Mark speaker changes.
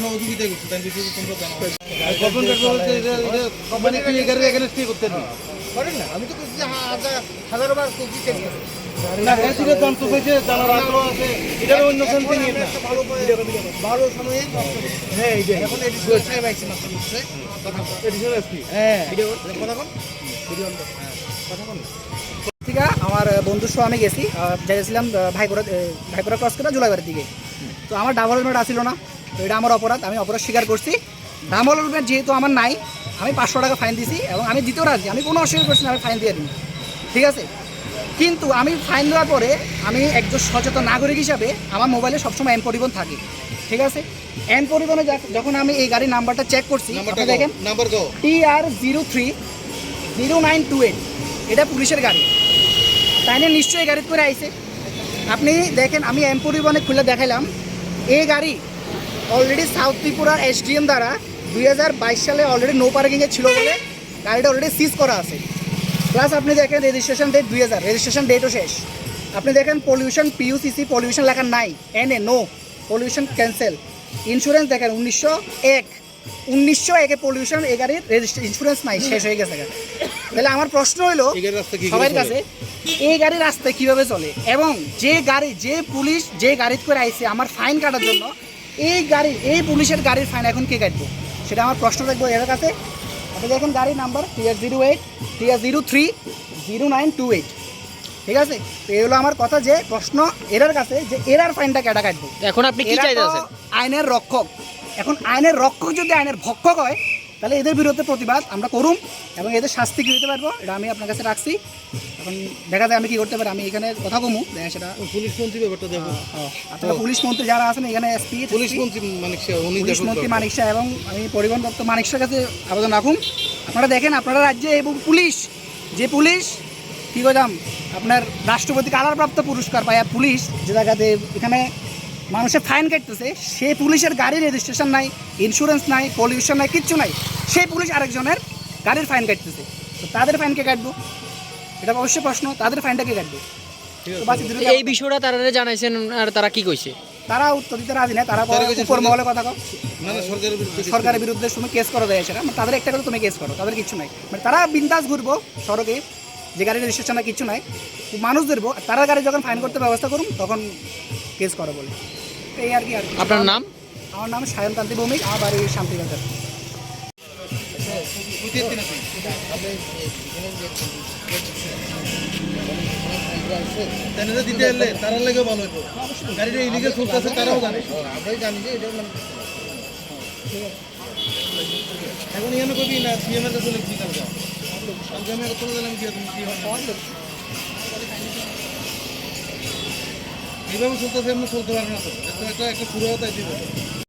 Speaker 1: সহযোগিতা করছে এখানে করতে
Speaker 2: করেন না আমি তো হাজার বার
Speaker 1: হ্যাঁ
Speaker 3: থেকে আমার বন্ধুর সহ আমি গেছি যাইছিলাম ভাইপুরা ভাইপুরা ক্রস করে জুলাইবাড়ির দিকে। তো আমার ডাবল হেলমেট আসছিল না তো এটা আমার অপরাধ আমি অপরাধ স্বীকার করছি। ডাবল হেলমেট যেহেতু আমার নাই আমি পাঁচশো টাকা ফাইন দিছি এবং আমি দিতেও রাজি আমি কোনো অস্বীকার করছি না আমি ফাইন দিয়ে দিই ঠিক আছে? কিন্তু আমি ফাইন দেওয়ার পরে আমি একজন সচেতন নাগরিক হিসাবে আমার মোবাইলে সবসময় এন পরিবহন থাকে। ঠিক আছে? এন পরিবহনে যখন আমি এই গাড়ির নাম্বারটা চেক করছি দেখেন T R zero three zero nine two eight এটা পুলিশের গাড়ি। তাই না নিশ্চয়ই গাড়ি করে আইছে। আপনি দেখেন, আমি এম পরিবহনে খুলে দেখাইলাম। এই গাড়ি অলরেডি সাউথ ত্রিপুরার এসডিএম দ্বারা দুই হাজার বাইশ সালে অলরেডি নো পার্কিংয়ে ছিল বলে গাড়িটা অলরেডি সিজ করা আছে। প্লাস আপনি দেখেন রেজিস্ট্রেশন ডেট দুই হাজার রেজিস্ট্রেশন ডেটও শেষ। আপনি দেখেন পলিউশন পিইউসিসি পলিউশন লেখা নাই। N A no pollution cancel insurance দেখেন, উনিশশো এক, উনিশশো একে পলিউশন এই গাড়ির রেজিস্ট্রে ইন্স্যুরেন্স নাই, শেষ হয়ে গেছে। তাহলে আমার প্রশ্ন হলো সবার কাছে এই গাড়ির রাস্তায় কীভাবে চলে? এবং যে গাড়ি যে পুলিশ যে গাড়ি করে আইছে আমার ফাইন কাটার জন্য এই গাড়ি এই পুলিশের গাড়ির ফাইন এখন কে কাটবো? সেটা আমার প্রশ্ন থাকব এর কাছে। আপনি দেখেন গাড়ির number TR zero eight TR zero three zero nine two eight. ঠিক আছে? তো এই হলো আমার কথা যে প্রশ্ন এরার কাছে যে এরার ফাইনটা কেটা কাটবে?
Speaker 4: এখন আপনি কি চাইতেছেন
Speaker 3: আইনের রক্ষক। এখন আইনের রক্ষক যদি আইনের ভক্ষক হয় তাহলে এদের বিরুদ্ধে প্রতিবাদ আমরা করুম এবং এদের শাস্তি কি দিতে পারব এটা আমি আপনার কাছে রাখছি। এখন দেখা যায় আমি কি করতে পারি আমি এখানে কথা কমু দেখা সেটা
Speaker 1: পুলিশ মন্ত্রী ব্যাপারটা দেখো।
Speaker 3: আপনারা পুলিশ মন্ত্রী যারা আছেন এখানে এসপি
Speaker 1: পুলিশ মন্ত্রী মানিক শাহ
Speaker 3: পুলিশ মন্ত্রী মানিক শাহ এবং আমি পরিবহন দপ্তর মানিক শাহের কাছে আবেদন রাখুন আপনারা দেখেন আপনারা রাজ্যে এবং পুলিশ যে পুলিশ কী করলাম আপনার রাষ্ট্রপতি কালারপ্রাপ্ত পুরস্কার পায় পুলিশ যে জায়গাতে এখানে মানুষের ফাইন কাটতেছে সেই পুলিশের গাড়ির রেজিস্ট্রেশন নাই ইন্স্যুরেন্স নাই পলিউশন নাই কিচ্ছু নাই। সেই পুলিশ আরেকজনের গাড়ির ফাইন কাটতেছে। তো তাদের ফাইনকে কাটবো? এটা অবশ্যই প্রশ্ন তাদের ফাইনটা কে কাটবো?
Speaker 4: এই বিষয়টা তারা জানাইছেন আর তারা কি কইছে?
Speaker 3: তারা উত্তর দিতে রাজি না তারা উপর মহলে কথা কও
Speaker 1: না না সরকারের বিরুদ্ধে
Speaker 3: সরকারের বিরুদ্ধে তুমি কেস করা যায় সেটা। মানে তাদের একটা করে তুমি কেস করো তাদের কিছু নাই। মানে তারা বিন্দাস ঘুরবো সড়কে যে গাড়ি রেজিস্ট্রেশন না কিছু নাই। মানুষ ধরবো তারা গাড়ি যখন ফাইন করতে ব্যবস্থা করুন তখন কেস করো বলে। এই আর কি। আর
Speaker 4: আপনার নাম?
Speaker 3: আমার নাম সায়নকান্তি ভৌমিক আমার বাড়ি শান্তিবাজার
Speaker 1: বুঝতে দিন আপনি তাহলে তো দিতে এলে তারা লেগে ভালো হতো গাড়িটা ইলিগাল চলতেছে তারাও জানে।
Speaker 2: আমরাই জানি যে এটা মানে
Speaker 1: এখন এখানে কবি না সিএম এর কাছে লিখবি কালকে আমি গিয়ে তুমি কি হবে এইভাবে চলতেছে এমনি চলতে পারে না তো। এটা একটা শুরু দিবে